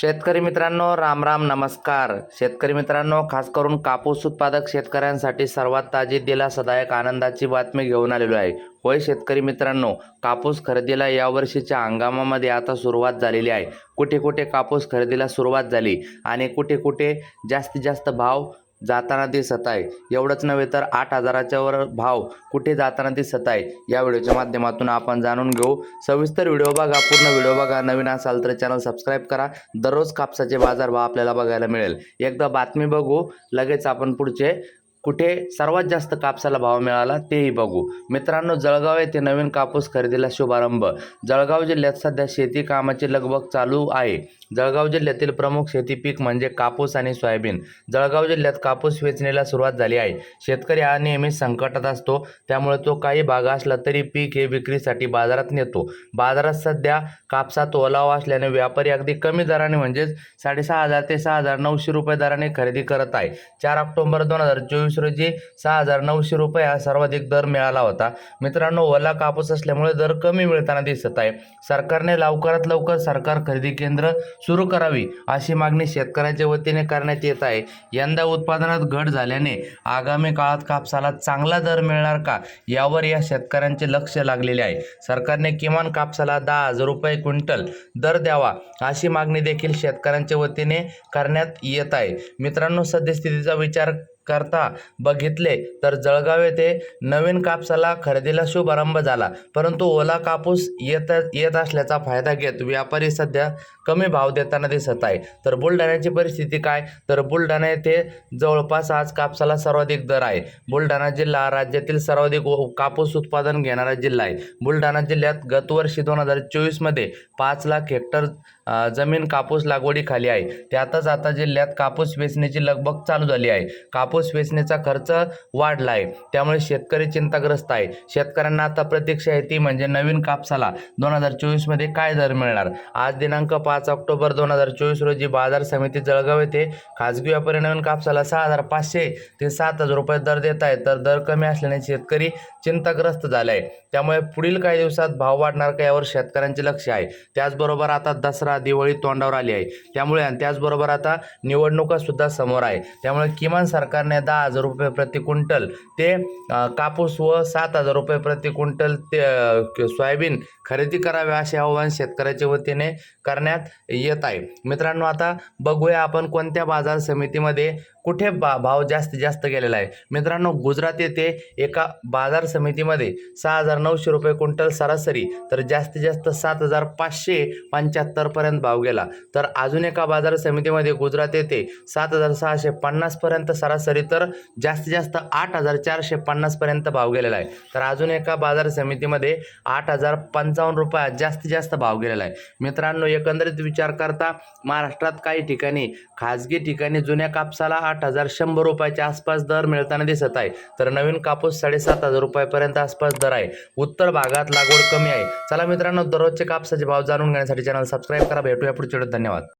शेतकरी मित्रांनो राम राम नमस्कार. शेतकरी मित्रांनो खास करून कापूस उत्पादक शेतकऱ्यांसाठी सर्वात ताजी दिलासदायक आनंदाची बातमी घेऊन आलेलो आहे. होय शेतकरी मित्रांनो कापूस खरेदीला यावर्षीच्या हंगामामध्ये आता सुरुवात झालेली आहे. कुठे कुठे कापूस खरेदीला सुरुवात झाली आणि कुठे कुठे जास्तीत जास्त भाव जाताना दिसत आहे. एवढंच नव्हे तर आठ हजाराच्या वर भाव कुठे जाताना दिसत आहे. या व्हिडिओच्या माध्यमातून आपण जाणून घेऊ. सविस्तर व्हिडिओ बघा पूर्ण व्हिडिओ बघा. नवीन असाल तर चॅनल सबस्क्राईब करा. दररोज कापसाचे बाजारभाव आपल्याला बघायला मिळेल. एकदा बातमी बघू लगेच आपण पुढचे कुठे सर्वात जास्त कापसाला भाव मिळाला तेही बघू. मित्रांनो जळगाव येथे नवीन कापूस खरेदीला शुभारंभ. जळगाव जिल्ह्यात सध्या शेती कामाची लगबग चालू आहे. जळगाव जिल्ह्यातील प्रमुख शेती पीक म्हणजे कापूस आणि सोयाबीन. जळगाव जिल्ह्यात कापूस वेचणीला सुरुवात झाली आहे. शेतकरी हा नेहमी संकटात असतो. त्यामुळे तो काही भाग असला तरी पीक हे विक्रीसाठी बाजारात नेतो. बाजारात सध्या कापसात ओलावा असल्याने व्यापारी अगदी कमी दराने म्हणजेच साडेसहा हजार ते सहा हजार नऊशे रुपये दराने खरेदी करत आहे. चार ऑक्टोबर दोन हजार चोवीस रोजी सहा हजार नऊशे रुपये हा सर्वाधिक दर मिळाला होता. मित्रांनो ओला कापूस असल्यामुळे दर कमी मिळताना दिसत आहे. सरकारने लवकरात लवकर सरकार खरेदी केंद्र सुरू करावी अशी मागणी शेतकऱ्यांच्या वतीने करण्यात येत आहे. यंदा उत्पादनात घट झाल्याने आगामी काळात कापसाला चांगला दर मिळणार का यावर या शेतकऱ्यांचे लक्ष लागलेले आहे. सरकारने किमान कापसाला दहा हजार रुपये क्विंटल दर द्यावा अशी मागणी देखील शेतकऱ्यांच्या वतीने करण्यात येत आहे. मित्रांनो सद्यस्थितीचा विचार करता बघितले तर जळगाव येथे नवीन कापसाला खरेदीला शुभारंभ झाला. परंतु ओला कापूस येत येत असल्याचा फायदा घेत व्यापारी सध्या कमी भाव देताना दिसत आहे. तर बुलढाण्याची परिस्थिती काय? तर बुलढाणा येथे जवळपास आज कापसाला सर्वाधिक दर आहे. बुलढाणा जिल्हा हा राज्यातील सर्वाधिक कापूस उत्पादन घेणारा जिल्हा आहे. बुलढाणा जिल्ह्यात गतवर्षी दोन हजार चोवीसमध्ये पाच लाख हेक्टर जमीन कापूस लागवडीखाली आहे. त्यातच आता जिल्ह्यात कापूस वेचण्याची लगबग चालू झाली आहे. कापूस वेचण्याचा खर्च वाढला आहे त्यामुळे शेतकरी चिंताग्रस्त आहे. शेतकऱ्यांना आता प्रतीक्षा आहे ती म्हणजे नवीन कापसाला दोन हजार चोवीसमध्ये काय दर मिळणार? आज दिनांक पाच ऑक्टोबर दोन हजार चोवीस रोजी बाजार समिती जळगाव येथे खाजगी व्यापारी नवीन कापसाला सहा हजार पाचशे ते सात हजार रुपये दर देत आहेत. तर दर कमी असल्याने शेतकरी चिंताग्रस्त झाला आहे त्यामुळे पुढील काही दिवसात भाव वाढणार का यावर शेतकऱ्यांचे लक्ष आहे. त्याचबरोबर आता दसरा दिवाळी तोंडावर आली आहे. त्यामुळे आणि त्याचबरोबर आता निवडणुका सुद्धा समोर आहे. त्यामुळे किमान सरकारने दहा हजार रुपये प्रति क्विंटल ते कापूस व सात हजार रुपये प्रति क्विंटल ते सोयाबीन खरेदी करावे असे आवाहन शेतकऱ्याच्या वतीने करण्यात येत आहे. मित्रांनो आता बघूया आपण कोणत्या बाजार समितीमध्ये कुठे बा भाव जास्तीत जास्त गेलेला आहे? मित्रांनो गुजरात येथे एका बाजार समितीमध्ये सहा हजार नऊशे रुपये क्विंटल सरासरी तर जास्तीत जास्त सात हजार पाचशे पंच्याहत्तरपर्यंत भाव गेला. तर अजून एका बाजार समितीमध्ये गुजरात येथे सात हजार सहाशे पन्नासपर्यंत सरासरी तर जास्तीत जास्त आठ हजार चारशे पन्नासपर्यंत भाव गेलेला आहे. तर अजून एका बाजार समितीमध्ये आठ हजार पंचावन्न रुपयात जास्तीत जास्त भाव गेलेला आहे. मित्रांनो एकंदरीत विचार करता महाराष्ट्रात काही ठिकाणी खाजगी ठिकाणी जुन्या कापसाला आठ हजार शंभर रुपयाच्या आसपास दर मिळताना दिसत आहे. तर नवीन कापूस साडेसात हजार रुपयापर्यंत आसपास दर आहे. उत्तर भागात लागवड कमी आहे. चला मित्रांनो दररोजचे कापसाचे भाव जाणून घेण्यासाठी चॅनल सबस्क्राईब करा. भेटूया पुढच्या धन्यवाद.